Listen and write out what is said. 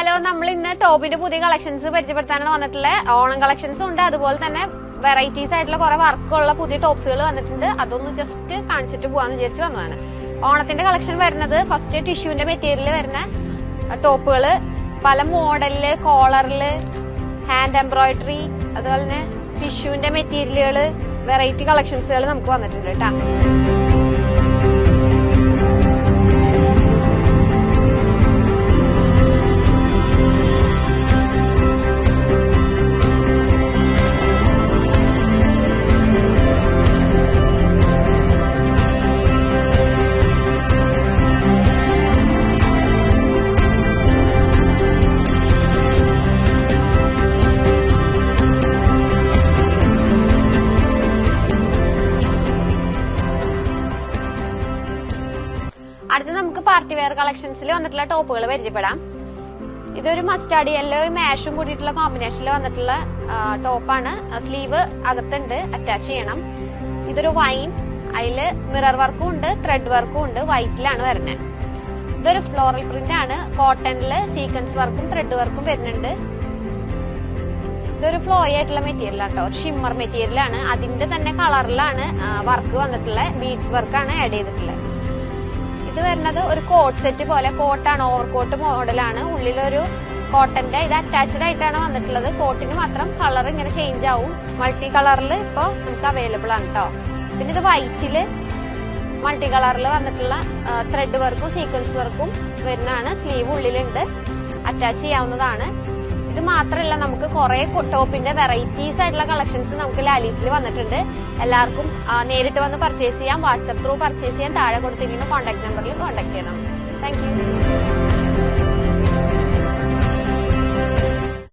Hello നമ്മൾ ഇന്ന് ടോപ്പിന്റെ പുതിയ കളക്ഷൻസ് പരിചയപ്പെടുത്താനാണ് വന്നിട്ടുള്ളത്. ഓണം കളക്ഷൻസ് ഉണ്ട്. അതുപോലെ തന്നെ വെറൈറ്റീസ് ആയിട്ടുള്ള കുറെ വർക്കുള്ള പുതിയ ടോപ്സുകൾ വന്നിട്ടുണ്ട്. അതൊന്ന് ജസ്റ്റ് കാണിച്ചിട്ട് പോവാന്ന് വിചാരിച്ച് വന്നതാണ്. ഓണത്തിന്റെ കളക്ഷൻ വരുന്നത് ഫസ്റ്റ് ടിഷ്യൂവിന്റെ മെറ്റീരിയൽ വരുന്ന ടോപ്പുകൾ പല മോഡലിൽ കോളറിൽ ഹാൻഡ് എംബ്രോയിഡറി അതുപോലെ തന്നെ ടിഷ്യൂവിന്റെ മെറ്റീരിയലുകൾ വെറൈറ്റി കളക്ഷൻസുകൾ നമുക്ക് വന്നിട്ടുണ്ട് കേട്ടോ. അടുത്ത് നമുക്ക് പാർട്ടി വെയർ കളക്ഷൻസിൽ വന്നിട്ടുള്ള ടോപ്പുകൾ പരിചയപ്പെടാം. ഇതൊരു മസ്റ്റാർഡ് യെല്ലോയും മാഷും കൂടിയിട്ടുള്ള കോമ്പിനേഷനിൽ വന്നിട്ടുള്ള ടോപ്പാണ് സ്ലീവ് അകത്തുണ്ട് അറ്റാച്ച് ചെയ്യണം. ഇതൊരു വൈൻ അതിൽ മിറർ വർക്കും ഉണ്ട് ത്രെഡ് വർക്കും ഉണ്ട് വൈറ്റിലാണ് വരുന്നത് ഇതൊരു ഫ്ലോറൽ പ്രിന്റ് ആണ്. കോട്ടണിൽ സീക്വൻസ് വർക്കും ത്രെഡ് വർക്കും വരുന്നുണ്ട്. ഇതൊരു ഫ്ലോ ആയിട്ടുള്ള മെറ്റീരിയൽ ആണ് കേട്ടോ ഷിമ്മർ മെറ്റീരിയൽ ആണ് അതിന്റെ തന്നെ കളറിലാണ് വർക്ക് വന്നിട്ടുള്ള. ബീഡ്സ് വർക്കാണ് ആഡ് ചെയ്തിട്ടുള്ളത് ഇത് വരുന്നത് ഒരു കോട്ട് സെറ്റ് പോലെ കോട്ടാണ് ഓവർ കോട്ട് മോഡലാണ് ഉള്ളിലൊരു കോട്ടന്റെ ഇത് അറ്റാച്ച്ഡ് ആയിട്ടാണ് വന്നിട്ടുള്ളത്. കോട്ടിന് മാത്രം കളർ ഇങ്ങനെ ചേഞ്ച് ആവും. മൾട്ടി കളറിൽ ഇപ്പോൾ നമുക്ക് അവൈലബിൾ ആണ് കേട്ടോ പിന്നെ ഇത് വൈറ്റിൽ മൾട്ടി കളറിൽ വന്നിട്ടുള്ള ത്രെഡ് വർക്കും സീക്വൻസ് വർക്കും വരുന്നതാണ്. സ്ലീവ് ഉള്ളിലുണ്ട്. അറ്റാച്ച് ചെയ്യാവുന്നതാണ്. മാത്രമല്ല നമുക്ക് കുറെ ടോപ്പിന്റെ വെറൈറ്റീസ് ആയിട്ടുള്ള കളക്ഷൻസ് നമുക്ക് ലാലീസിൽ വന്നിട്ടുണ്ട്. എല്ലാവർക്കും നേരിട്ട് വന്ന് പർച്ചേസ് ചെയ്യാം വാട്സപ്പ് ത്രൂ പർച്ചേസ് ചെയ്യാൻ താഴെ കൊടുത്തിരിക്കുന്ന കോൺടാക്ട് നമ്പറിൽ കോൺടാക്ട് ചെയ്താൽ താങ്ക് യു